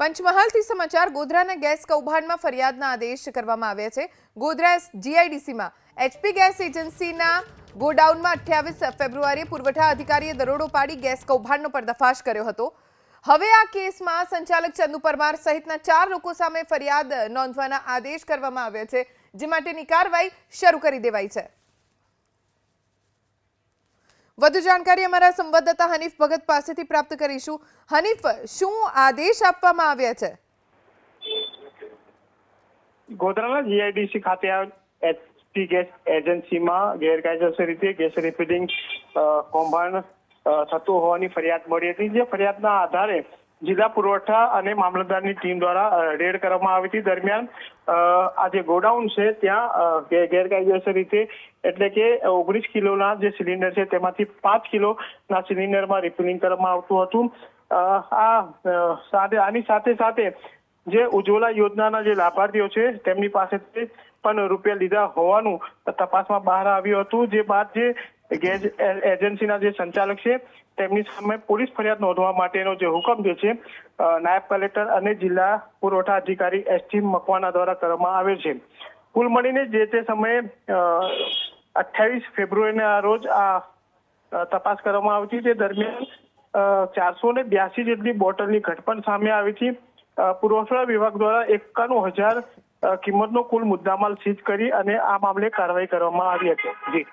પંચમહાલથી સમાચાર ગોધરાના ગેસ કૌભાંડમાં ફરિયાદના આદેશ કરવામાં આવ્યા છે. ગોધરા જીઆઈડીસીમાં એચપી ગેસ એજન્સીના ગોડાઉનમાં અઠ્યાવીસ ફેબ્રુઆરીએ પુરવઠા અધિકારીએ દરોડો પાડી ગેસ કૌભાંડનો પર્દાફાશ કર્યો હતો. હવે આ કેસમાં સંચાલક ચંદુ પરમાર સહિતના ચાર લોકો સામે ફરિયાદ નોંધવાના આદેશ કરવામાં આવ્યા છે, જે માટેની કાર્યવાહી શરૂ કરી દેવાઈ છે. વધુ જાણકારી અમારા સંવાદદાતા હનીફ ભગત પાસેથી પ્રાપ્ત કરીશું. હનીફ, શું આદેશ આપવામાં આવ્યા છે? ગોધરાના જીઆઈડીસી ખાતે એચપી ગેસ એજન્સીમાં ગેરકાયદેસર રીતે ગેસ રિફિલિંગ કૌભાંડ થતું હોવાની ફરિયાદ મળી હતી. જે ફરિયાદના આધારે જિલ્લા પુરવઠા અને મામલતદારની ટીમ દ્વારા રેડ કરવામાં આવી હતી. દરમિયાન આ જે ગોડાઉન છે ત્યાં ગેરકાયદેસર રીતે, એટલે કે ઓગણીસ કિલોના જે સિલિન્ડર છે તેમાંથી પાંચ કિલોના સિલિન્ડરમાં રિફિલિંગ કરવામાં આવતું હતું. આ સાથે, આની સાથે સાથે જે ઉજ્જવલા યોજનાના જે લાભાર્થીઓ છે તેમની પાસેથી પણ રૂપિયા લીધા હોવાનું તપાસમાં બહાર આવ્યું હતું. જે બાદ જે એ- એજન્સીના જે સંચાલક છે, તેમની સામે પોલીસ ફરિયાદ નોંધવા માટેનો જે હુકમ જે છે નાયબ કલેક્ટર અને જિલ્લા પુરવઠા અધિકારી એસટી મકવાના દ્વારા કરવામાં આવે છે. કુલ મળીને જે તે સમયે અઠ્યાવીસ ફેબ્રુઆરીના રોજ આ તપાસ કરવામાં આવી હતી. તે દરમિયાન ચારસો ને બ્યાસી જેટલી બોટલની ઘટપણ સામે આવી હતી. પુરવઠા વિભાગ દ્વારા એકાણું હજાર કિંમતનો કુલ મુદ્દામાલ સીઝ કરી અને આ મામલે કાર્યવાહી કરવામાં આવી હતી. જી.